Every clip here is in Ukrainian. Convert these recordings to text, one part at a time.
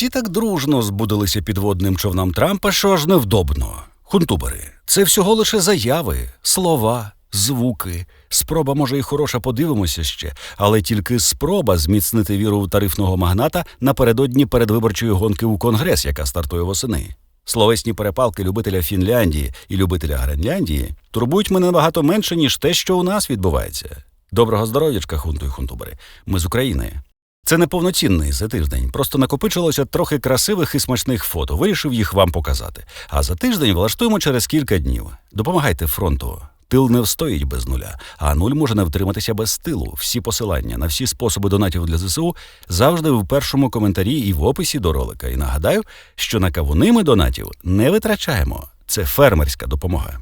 всі так дружно збудилися підводним човнам Трампа, що аж невдобно. Хунтубери, це всього лише заяви, слова, звуки. Спроба, може, і хороша, подивимося ще, але тільки спроба зміцнити віру в тарифного магната напередодні передвиборчої гонки у Конгрес, яка стартує восени. Словесні перепалки любителя Фінляндії і любителя Гренляндії турбують мене набагато менше, ніж те, що у нас відбувається. Доброго здоров'ячка, хунту і хунтубери. Ми з України. Це не повноцінний за тиждень, просто накопичилося трохи красивих і смачних фото. Вирішив їх вам показати. А за тиждень влаштуємо через кілька днів. Допомагайте фронту. Тил не встоїть без нуля, а нуль може не втриматися без тилу. Всі посилання на всі способи донатів для ЗСУ завжди в першому коментарі і в описі до ролика. І нагадаю, що на кавуни ми донатів не витрачаємо. Це фермерська допомога.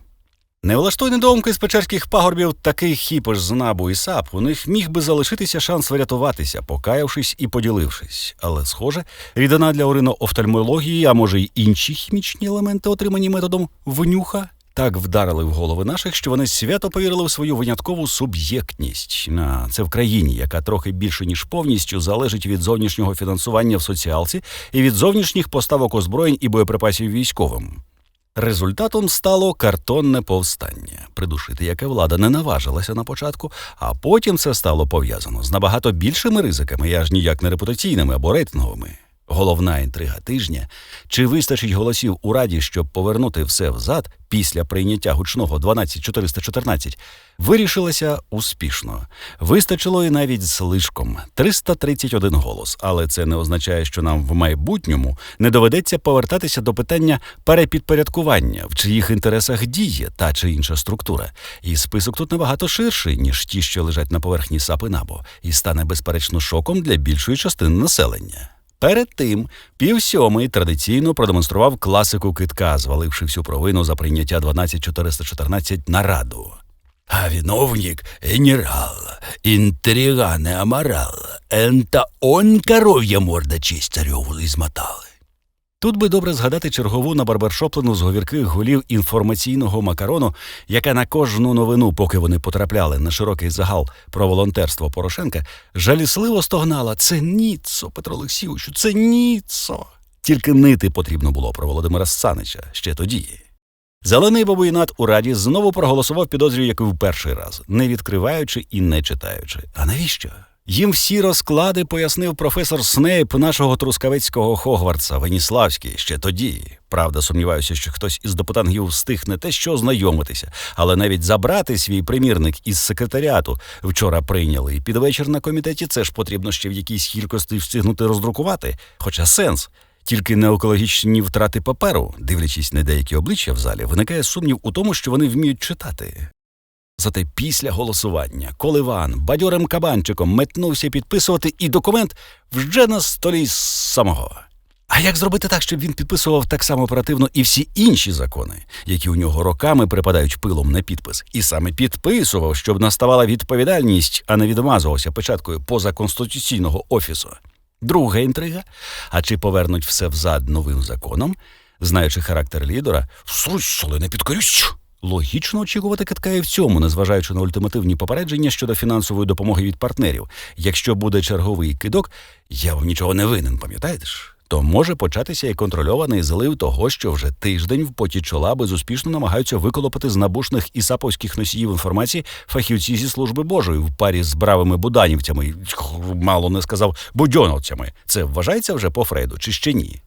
Не влаштуй недоумки з печерських пагорбів такий хіпош з набу і сап, у них міг би залишитися шанс врятуватися, покаявшись і поділившись. Але, схоже, рідина для орино-офтальмології, а може й інші хімічні елементи, отримані методом внюха, так вдарили в голови наших, що вони свято повірили в свою виняткову суб'єктність. А, Це в країні, яка трохи більше ніж повністю залежить від зовнішнього фінансування в соціалці і від зовнішніх поставок озброєнь і боєприпасів військовим. Результатом стало картонне повстання, придушити яке влада не наважилася на початку, а потім це стало пов'язано з набагато більшими ризиками, і аж ніяк не репутаційними або рейтинговими. Головна інтрига тижня чи вистачить голосів у раді, щоб повернути все взад після прийняття гучного 12414, вирішилася успішно. Вистачило і навіть слишком 331 голос, але це не означає, що нам в майбутньому не доведеться повертатися до питання перепідпорядкування, в чиїх інтересах діє та чи інша структура. І список тут набагато ширший, ніж ті, що лежать на поверхні САПи НАБО, і стане безперечно шоком для більшої частини населення. Перед тим півсьомий традиційно продемонстрував класику китка, зваливши всю провину за прийняття 12414 на раду. А виновник – генерал, інтригане амарал, ента он коров'я морда чистарьову цареву измотали. Тут би добре згадати чергову на барбершоплену з говірких голів інформаційного макарону, яка на кожну новину, поки вони потрапляли на широкий загал про волонтерство Порошенка, жалісливо стогнала це ніцо, Петро Олексійовичу, це ніцо. Тільки нити потрібно було про Володимира Санича ще тоді. Зелений бабуїнат у раді знову проголосував підозрю, як і в перший раз, не відкриваючи і не читаючи. А навіщо? Їм всі розклади пояснив професор Снейп нашого трускавецького Хогвартса Веніславський ще тоді. Правда, сумніваюся, що хтось із депутатів встиг не те, що ознайомитися, але навіть забрати свій примірник із секретаріату вчора прийняли. І під вечір на комітеті це ж потрібно ще в якійсь кількості встигнути роздрукувати. Хоча сенс. Тільки неекологічні втрати паперу, дивлячись на деякі обличчя в залі, виникає сумнів у тому, що вони вміють читати. Зате після голосування Коливан бадьорим кабанчиком метнувся підписувати, і документ вже на столі самого. А як зробити так, щоб він підписував так само оперативно і всі інші закони, які у нього роками припадають пилом на підпис, і саме підписував, щоб наставала відповідальність, а не відмазувався печаткою позаконституційного офісу? Друга інтрига. А чи повернуть все взад новим законом, знаючи характер лідера, «Слушай, не підкорюсь!» Логічно очікувати китка і в цьому, незважаючи на ультимативні попередження щодо фінансової допомоги від партнерів. Якщо буде черговий кидок, я вам нічого не винен, пам'ятаєте ж? То може початися і контрольований злив того, що вже тиждень в поті чола безуспішно намагаються виколопати з набушних і саповських носіїв інформації фахівці зі служби Божої в парі з бравими буданівцями, мало не сказав будьоновцями. Це вважається вже по Фрейду, чи ще ні?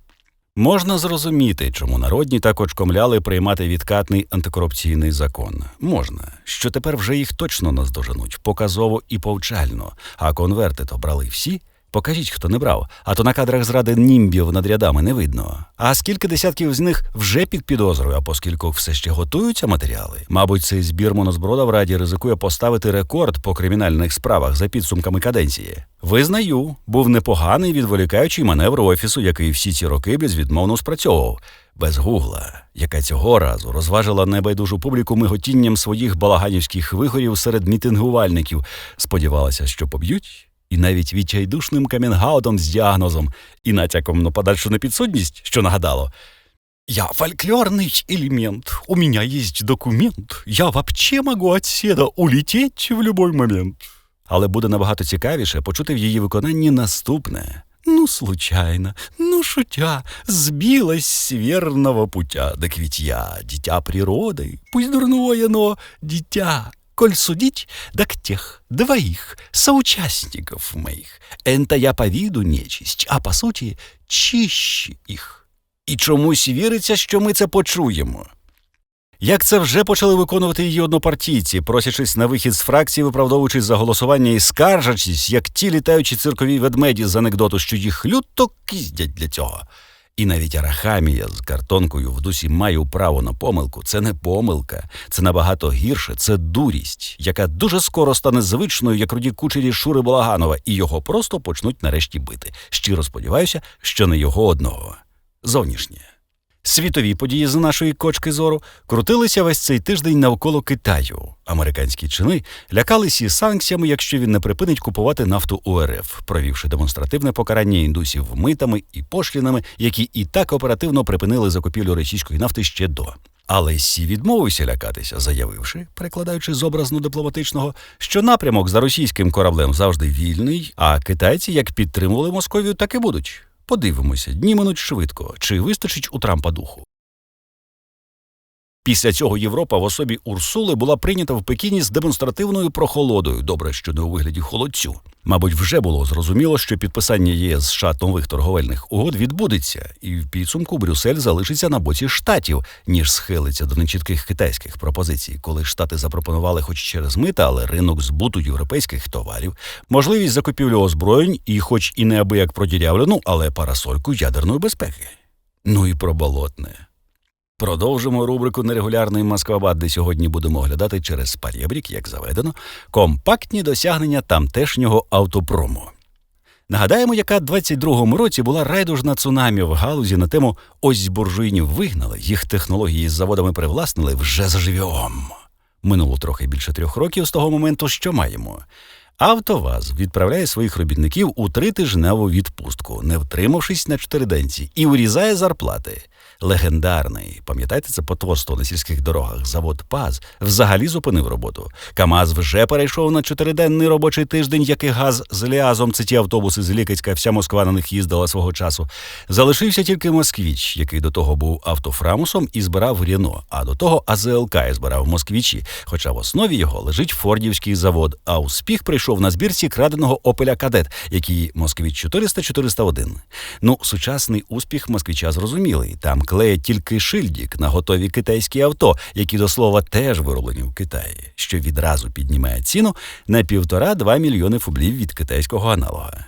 Можна зрозуміти, чому народні так очкомляли приймати відкатний антикорупційний закон. Можна, що тепер вже їх точно наздоженуть, показово і повчально, а конверти то брали всі. Покажіть, хто не брав, а то на кадрах зради німбів над рядами не видно. А скільки десятків з них вже під підозрою, а поскільки все ще готуються матеріали, мабуть, цей збір монозброда в раді ризикує поставити рекорд по кримінальних справах за підсумками каденції. Визнаю, був непоганий відволікаючий маневр офісу, який всі ці роки безвідмовно спрацьовував. Без гугла, яка цього разу розважила небайдужу публіку миготінням своїх балаганівських вигорів серед мітингувальників, сподівалася, що поб'ють і навіть відчайдушним камінгаутом з діагнозом і натяком на подальшу непідсудність, що нагадало. Я фольклорный элемент, у меня есть документ, я вообще могу отседа улететь в любой момент. Але буде набагато цікавіше почути в її виконанні наступне. Ну, случайно, ну, шутя, сбилась с верного путя. Так ведь я дитя природы, пусть дурное, но дитя. Коль судить, так тех двоих соучастников моих. Энто я по виду нечисть, а по суті чище їх. І чомусь віриться, що ми це почуємо. Як це вже почали виконувати її однопартійці, просячись на вихід з фракції, виправдовуючись за голосування і скаржачись, як ті літаючі циркові ведмеді з анекдоту, що їх люто кіздять для цього. І навіть арахамія з картонкою в дусі маю право на помилку. Це не помилка, це набагато гірше, це дурість, яка дуже скоро стане звичною, як руді кучері Шури Балаганова, і його просто почнуть нарешті бити. Щиро сподіваюся, що не його одного. Зовнішнє. Світові події з нашої кочки зору крутилися весь цей тиждень навколо Китаю. Американські чини лякалися санкціями, якщо він не припинить купувати нафту у РФ, провівши демонстративне покарання індусів митами і пошлінами, які і так оперативно припинили закупівлю російської нафти ще до. Але Сі відмовився лякатися, заявивши, перекладаючи з образно дипломатичного, що напрямок за російським кораблем завжди вільний, а китайці як підтримували Московію, так і будуть. Подивимося, дні минуть швидко, чи вистачить у Трампа духу. Після цього Європа в особі Урсули була прийнята в Пекіні з демонстративною прохолодою, добре, що не у вигляді холодцю. Мабуть, вже було зрозуміло, що підписання ЄС США нових торговельних угод відбудеться, і в підсумку Брюссель залишиться на боці штатів, ніж схилиться до нечітких китайських пропозицій, коли штати запропонували, хоч через мита, але ринок збуту європейських товарів, можливість закупівлі озброєнь і, хоч і неабияк продірявлену, але парасольку ядерної безпеки. Ну і про болотне. Продовжимо рубрику Нерегулярний Москвабад, де сьогодні будемо оглядати через парєбрік, як заведено, компактні досягнення тамтешнього автопрому. Нагадаємо, яка в 22-му році була райдужна цунамі в галузі на тему ось буржуїнів вигнали, їх технології з заводами привласнили вже заживьом. Минуло трохи більше трьох років з того моменту, що маємо. Автоваз відправляє своїх робітників у тритижневу відпустку, не втримавшись на чотириденці, і урізає зарплати. Легендарний, пам'ятаєте це потворство на сільських дорогах, завод ПАЗ взагалі зупинив роботу. КАМАЗ вже перейшов на чотириденний робочий тиждень, як і газ з Ліазом, це ті автобуси з Лікацька, вся Москва на них їздила свого часу. Залишився тільки Москвіч, який до того був автофрамусом і збирав Ріно, а до того АЗЛК і збирав Москвічі. Хоча в основі його лежить Фордівський завод, а успіх прийшов на збірці краденого Опеля Кадет, який Москвіч 400-401. Ну, сучасний успіх москвіча зрозумілий. Там клеять тільки шильдік на готові китайські авто, які до слова теж вироблені в Китаї, що відразу піднімає ціну на півтора-два мільйони фублів від китайського аналога.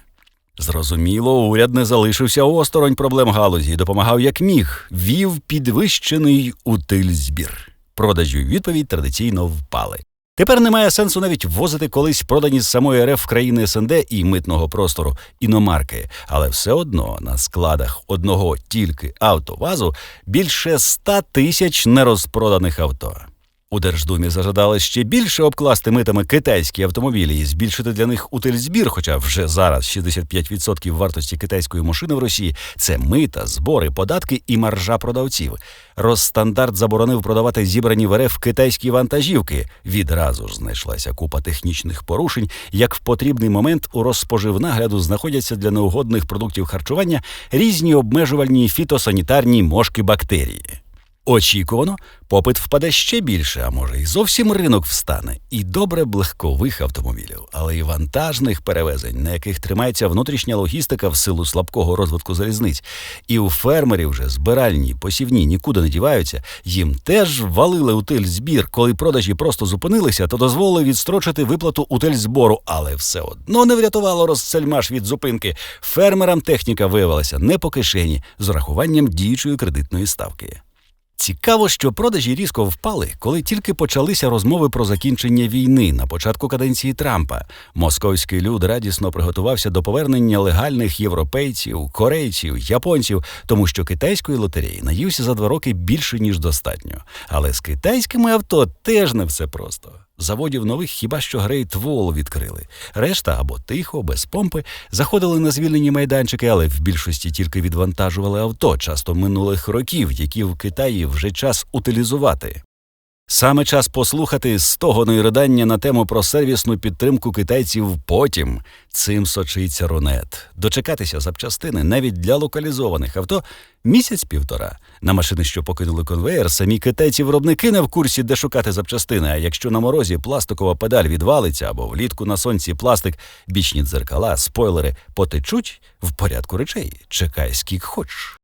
Зрозуміло, уряд не залишився осторонь проблем галузі і допомагав як міг, вів підвищений утильзбір. Продажі у відповідь традиційно впали. Тепер немає сенсу навіть ввозити колись продані з самої РФ країни СНД і митного простору іномарки, але все одно на складах одного тільки автовазу більше ста тисяч нерозпроданих авто. У Держдумі зажадали ще більше обкласти митами китайські автомобілі і збільшити для них утильзбір, хоча вже зараз 65% вартості китайської машини в Росії це мита, збори, податки і маржа продавців. Росстандарт заборонив продавати зібрані в РФ китайські вантажівки. Відразу ж знайшлася купа технічних порушень. Як в потрібний момент у розспоживнагляду знаходяться для неугодних продуктів харчування різні обмежувальні фітосанітарні мошки бактерії. Очікувано, попит впаде ще більше, а може, і зовсім ринок встане. І добре легкових автомобілів, але й вантажних перевезень, на яких тримається внутрішня логістика в силу слабкого розвитку залізниць. І у фермерів вже збиральні, посівні нікуди не діваються. Їм теж валили утиль збір. Коли продажі просто зупинилися, то дозволили відстрочити виплату утиль збору, але все одно не врятувало розцельмаш від зупинки. Фермерам техніка виявилася не по кишені з урахуванням діючої кредитної ставки. Цікаво, що продажі різко впали, коли тільки почалися розмови про закінчення війни на початку каденції Трампа. Московський люд радісно приготувався до повернення легальних європейців, корейців, японців, тому що китайської лотереї наївся за два роки більше ніж достатньо. Але з китайськими авто теж не все просто. Заводів нових хіба що Грейт Вол відкрили. Решта або тихо, без помпи, заходили на звільнені майданчики, але в більшості тільки відвантажували авто, часто минулих років, які в Китаї вже час утилізувати. Саме час послухати стогони й ридання на тему про сервісну підтримку китайців потім. Цим сочиться рунет. Дочекатися запчастини навіть для локалізованих авто місяць-півтора. На машини, що покинули конвеєр, самі китайці-виробники не в курсі, де шукати запчастини. А якщо на морозі пластикова педаль відвалиться або влітку на сонці пластик, бічні дзеркала, спойлери потечуть в порядку речей. Чекай, скільки хочеш.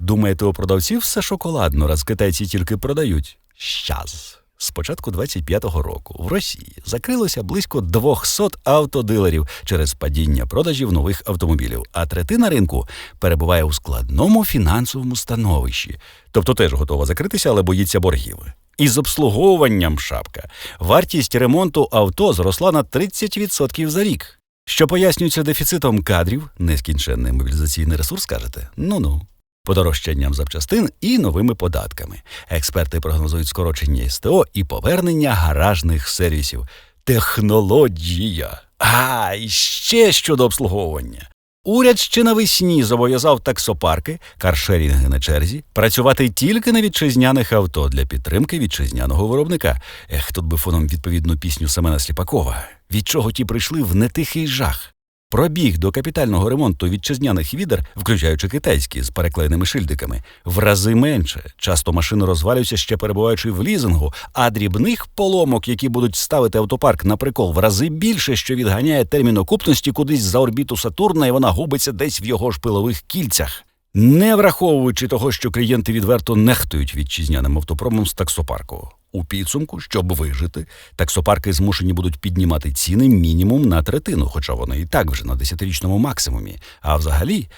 Думаєте, у продавців все шоколадно, раз китайці тільки продають? Щас. З початку 25-го року в Росії закрилося близько 200 автодилерів через падіння продажів нових автомобілів, а третина ринку перебуває у складному фінансовому становищі, тобто теж готова закритися, але боїться боргів. Із обслуговуванням шапка вартість ремонту авто зросла на 30% за рік. Що пояснюється дефіцитом кадрів, нескінченний мобілізаційний ресурс, кажете? Ну-ну. Подорожчанням запчастин і новими податками. Експерти прогнозують скорочення СТО і повернення гаражних сервісів. Технологія. А і ще щодо обслуговування. Уряд ще навесні зобов'язав таксопарки, каршерінги на черзі працювати тільки на вітчизняних авто для підтримки вітчизняного виробника. Ех, тут би фоном відповідну пісню Семена Сліпакова. Від чого ті прийшли в нетихий жах. Пробіг до капітального ремонту вітчизняних відер, включаючи китайські з переклеєними шильдиками, в рази менше. Часто машини розвалюються ще перебуваючи в лізингу, а дрібних поломок, які будуть ставити автопарк на прикол, в рази більше, що відганяє термін окупності кудись за орбіту Сатурна, і вона губиться десь в його ж пилових кільцях. Не враховуючи того, що клієнти відверто нехтують вітчизняним автопромом з таксопарку. У підсумку, щоб вижити, таксопарки змушені будуть піднімати ціни мінімум на третину, хоча вони і так вже на десятирічному максимумі. А взагалі,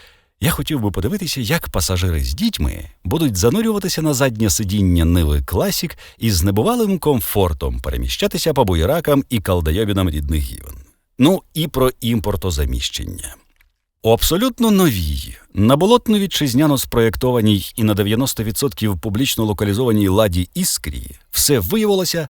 я хотів би подивитися, як пасажири з дітьми будуть занурюватися на заднє сидіння Ниви Класік і з небувалим комфортом переміщатися по буєракам і калдайобінам рідних гівен. Ну і про імпортозаміщення. У абсолютно новій, на болотно вітчизняно спроєктованій і на 90% публічно локалізованій ладі іскрі все виявилося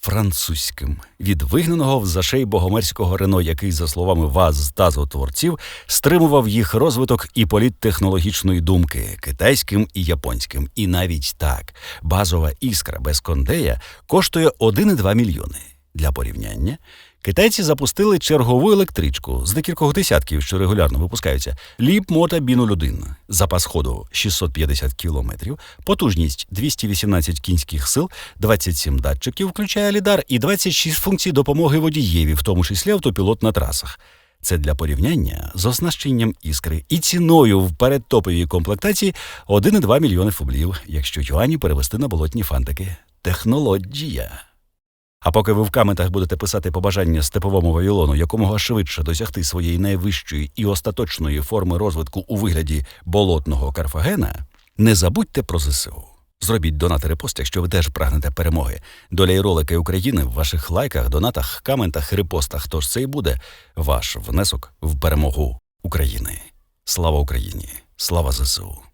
французьким від вигнаного в зашей богомерського Рено, який, за словами ВАЗ та творців, стримував їх розвиток і політ технологічної думки китайським і японським. І навіть так, базова іскра без кондея коштує 1,2 мільйони. Для порівняння. Китайці запустили чергову електричку з декількох десятків, що регулярно випускаються. Ліп Мота B01. Запас ходу 650 кілометрів, потужність 218 кінських сил, 27 датчиків, включає лідар, і 26 функцій допомоги водієві, в тому числі автопілот на трасах. Це для порівняння з оснащенням іскри і ціною в передтоповій комплектації 1,2 мільйони фублів, якщо юані перевести на болотні фантики. Технологія. А поки ви в каментах будете писати побажання степовому Вавилону якомога швидше досягти своєї найвищої і остаточної форми розвитку у вигляді болотного Карфагена, не забудьте про ЗСУ. Зробіть донати репост, якщо ви теж прагнете перемоги. Доля і ролики України в ваших лайках, донатах, каментах репостах. Тож це і буде ваш внесок в перемогу України. Слава Україні! Слава ЗСУ!